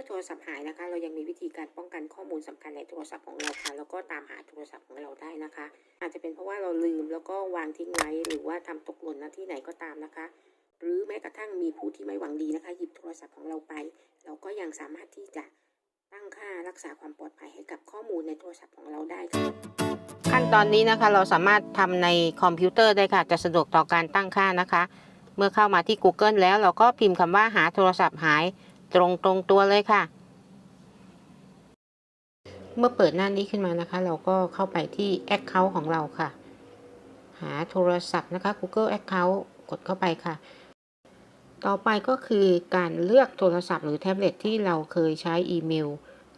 ื่อโทรศัพท์หายนะคะ เรายังมีวิธีการป้องกันข้อมูลสำคัญในโทรศัพท์ของเราค่ะ แล้วก็ตามหาโทรศัพท์ของเราได้นะคะ อาจจะเป็นเพราะว่าเราลืมแล้วก็วางทิ้งไว้หรือว่าทำตกหล่นณที่ไหนก็ตามนะคะ หรือแม้กระทั่งมีผู้ที่ไม่หวังดีนะคะ หยิบโทรศัพท์ของเราไป เราก็ยังสามารถที่จะตั้งค่ารักษาความปลอดภัยให้กับข้อมูลในโทรศัพท์ของเราได้ค่ะขั้นตอนนี้นะคะเราสามารถทำในคอมพิวเตอร์ได้ค่ะ จะสะดวกต่อการตั้งค่านะคะ เมื่อเข้ามาที่ Google แล้วเราก็พิมพ์คำว่าหาโทรศัพท์หาย ตรงตรงตัวเลยค่ะ เมื่อเปิดหน้านี้ขึ้นมานะคะ เราก็เข้าไปที่ Account ของเราค่ะ หาโทรศัพท์นะคะ Google Account กดเข้าไปค่ะ ต่อไปก็คือการเลือกโทรศัพท์หรือแท็บเล็ตที่เราเคยใช้อีเมล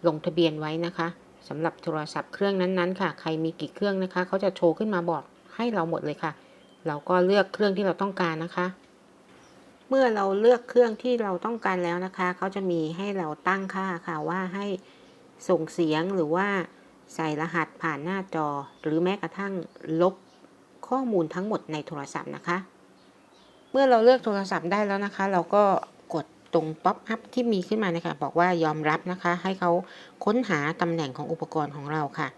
ลงทะเบียนไว้นะคะสำหรับโทรศัพท์เครื่องนั้นๆ ค่ะ ใครมีกี่เครื่องนะคะ เขาจะโชว์ขึ้นมาบอกให้เราหมดเลยค่ะ เราก็เลือกเครื่องที่เราต้องการนะคะ เมื่อเราเลือกเครื่องที่เราต้องการแล้วนะคะ เขาจะมีให้เราตั้งค่าค่ะว่าให้ส่งเสียงหรือว่าใส่รหัสผ่านหน้าจอ หรือแม้กระทั่งลบข้อมูลทั้งหมดในโทรศัพท์นะคะ เมื่อเราเลือกโทรศัพท์ได้แล้วนะคะ เราก็กดตรงป๊อปอัพที่มีขึ้นมานะคะบอกว่ายอมรับนะคะ ให้เขาค้นหาตำแหน่งของอุปกรณ์ของเราค่ะ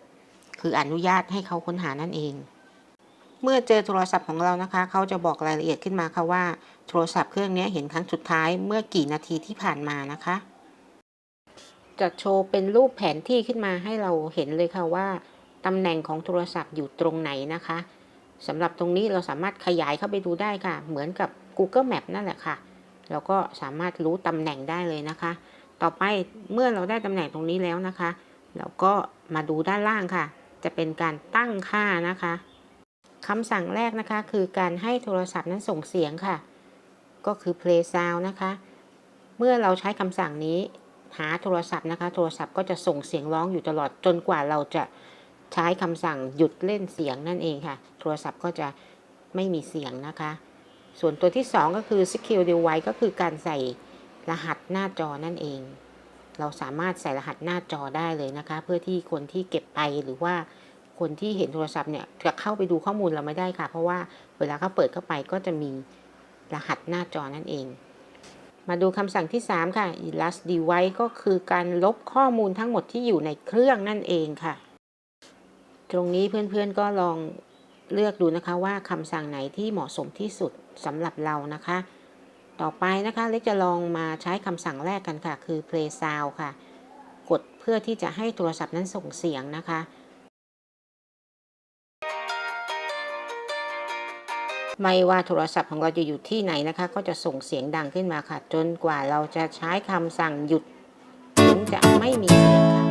คืออนุญาตให้เขาค้นหานั่นเอง เมื่อเจอโทรศัพท์ของเรานะคะ เขาจะบอกรายละเอียดขึ้นมาค่ะว่า โทรศัพท์เครื่องนี้เห็นครั้งสุดท้ายเมื่อกี่นาทีที่ผ่านมานะคะ จะโชว์เป็นรูปแผนที่ขึ้นมาให้เราเห็นเลยค่ะว่าตำแหน่งของโทรศัพท์อยู่ตรงไหนนะคะสำหรับตรงนี้เราสามารถขยายเข้าไปดูได้ค่ะ เหมือนกับ Google Map นั่นแหละค่ะเราก็สามารถรู้ตำแหน่งได้เลยนะคะ ต่อไปเมื่อเราได้ตำแหน่งตรงนี้แล้วนะคะ เราก็มาดูด้านล่างค่ะ จะเป็นการตั้งค่านะคะ คำสั่งแรกนะคะคือการให้โทรศัพท์นั้นส่งเสียงค่ะ ก็คือ play sound นะคะ เมื่อเราใช้คำสั่งนี้หาโทรศัพท์นะคะ โทรศัพท์ก็จะส่งเสียงร้องอยู่ตลอดจนกว่าเราจะใช้คำสั่งหยุดเล่นเสียงนั่นเองค่ะ โทรศัพท์ก็จะไม่มีเสียงนะคะ ส่วนตัวที่ 2 ก็คือ secure device ก็คือการใส่รหัสหน้าจอนั่นเอง เราสามารถใส่รหัสหน้าจอได้เลยนะคะ เพื่อที่คนที่เก็บไปหรือว่า คนที่เห็นโทรศัพท์เนี่ยจะเข้าไปดูข้อมูลเราไม่ได้ค่ะ เพราะว่าเวลาเขาเปิดเข้าไปก็จะมีรหัสหน้าจอนั่นเอง มาดูคำสั่งที่ 3 ค่ะ erase device ก็คือการลบข้อมูลทั้งหมดที่อยู่ในเครื่องนั่นเองค่ะ ตรงนี้เพื่อนๆก็ลองเลือกดูนะคะว่าคำสั่งไหนที่เหมาะสมที่สุดสำหรับเรานะคะ ต่อไปนะคะเล็กจะลองมาใช้คำสั่งแรกกันค่ะ คือ play sound ค่ะ กดเพื่อที่จะให้โทรศัพท์นั้นส่งเสียงนะคะ ไม่ว่าโทรศัพท์ของเราจะอยู่ที่ไหนนะคะ ก็จะส่งเสียงดังขึ้นมาค่ะ จนกว่าเราจะใช้คำสั่งหยุดถึงจะไม่มีเสียง